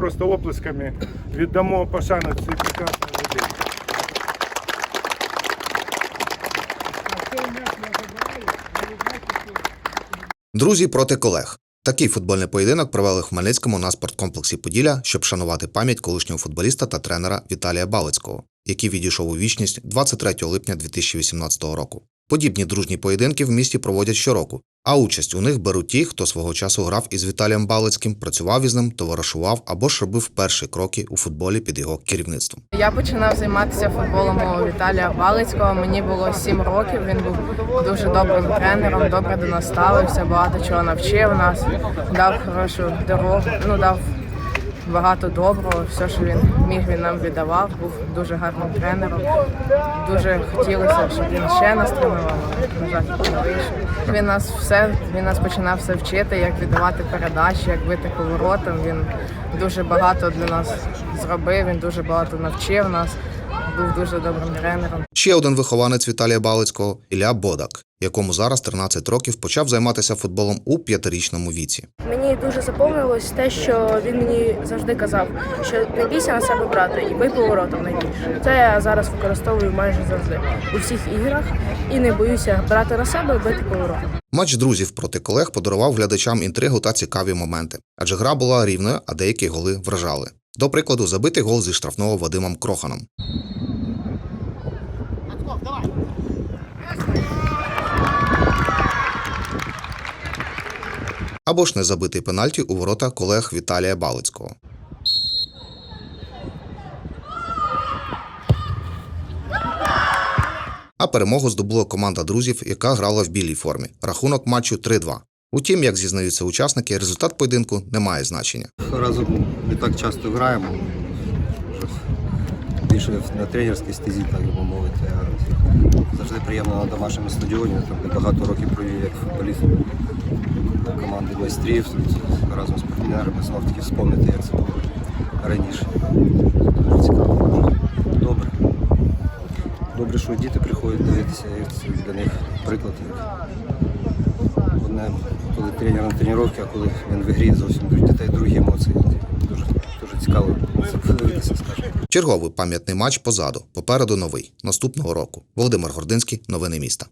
Просто оплесками віддамо пошану цій прекрасній людині. Друзі проти колег. Такий футбольний поєдинок провели в Хмельницькому на спорткомплексі Поділля, щоб шанувати пам'ять колишнього футболіста та тренера Віталія Балицького, який відійшов у вічність 23 липня 2018 року. Подібні дружні поєдинки в місті проводять щороку, а участь у них беруть ті, хто свого часу грав із Віталієм Балицьким, працював із ним, товаришував або ж робив перші кроки у футболі під його керівництвом. Я починав займатися футболом у Віталія Балицького. Мені було 7 років. Він був дуже добрим тренером, добре до нас ставився, багато чого навчив нас, дав хорошу дорогу, ну дав багато доброго. Все, що він міг, він нам віддавав. Був дуже гарним тренером. Дуже хотілося, щоб він ще нас тренував. На жаль, не вийшов. Він нас все, він нас починав все вчити, як віддавати передачі, як бити поворотом. Він дуже багато для нас зробив. Він дуже багато навчив нас. Був дуже добрим тренером. Ще один вихованець Віталія Балицького Ілля Бодак, якому зараз 13 років почав займатися футболом у п'ятирічному віці. Мені дуже заповнилось те, що він мені завжди казав, що не бійся на себе брати і бий поворотом бій. Це я зараз використовую майже завжди у всіх іграх і не боюся брати на себе і бити поворотом. Матч друзів проти колег подарував глядачам інтригу та цікаві моменти, адже гра була рівною, а деякі голи вражали. До прикладу, забитий гол зі штрафного Вадимом Кроханом. Або ж незабитий пенальті у ворота колег Віталія Балицького. А перемогу здобула команда друзів, яка грала в білій формі. Рахунок матчу 3-2. Утім, як зізнаються учасники, результат поєдинку не має значення. Разом не так часто граємо. Більше на тренерській стезі, так би мовити. Завжди приємно на домашньому стадіоні. Де багато років провів як футболіст команди майстрів. Разом з партнерами знов таки вспомнити, як це було раніше. Дуже цікаво. Добре. Добре, що діти приходять дивитися, і це для них приклад. Одне, коли тренер на тренування, а коли він в грі зовсім дітей другі емоції. Дуже, дуже цікаво це подивитися, скажімо. Черговий пам'ятний матч позаду. Попереду новий наступного року. Володимир Гординський. Новини міста.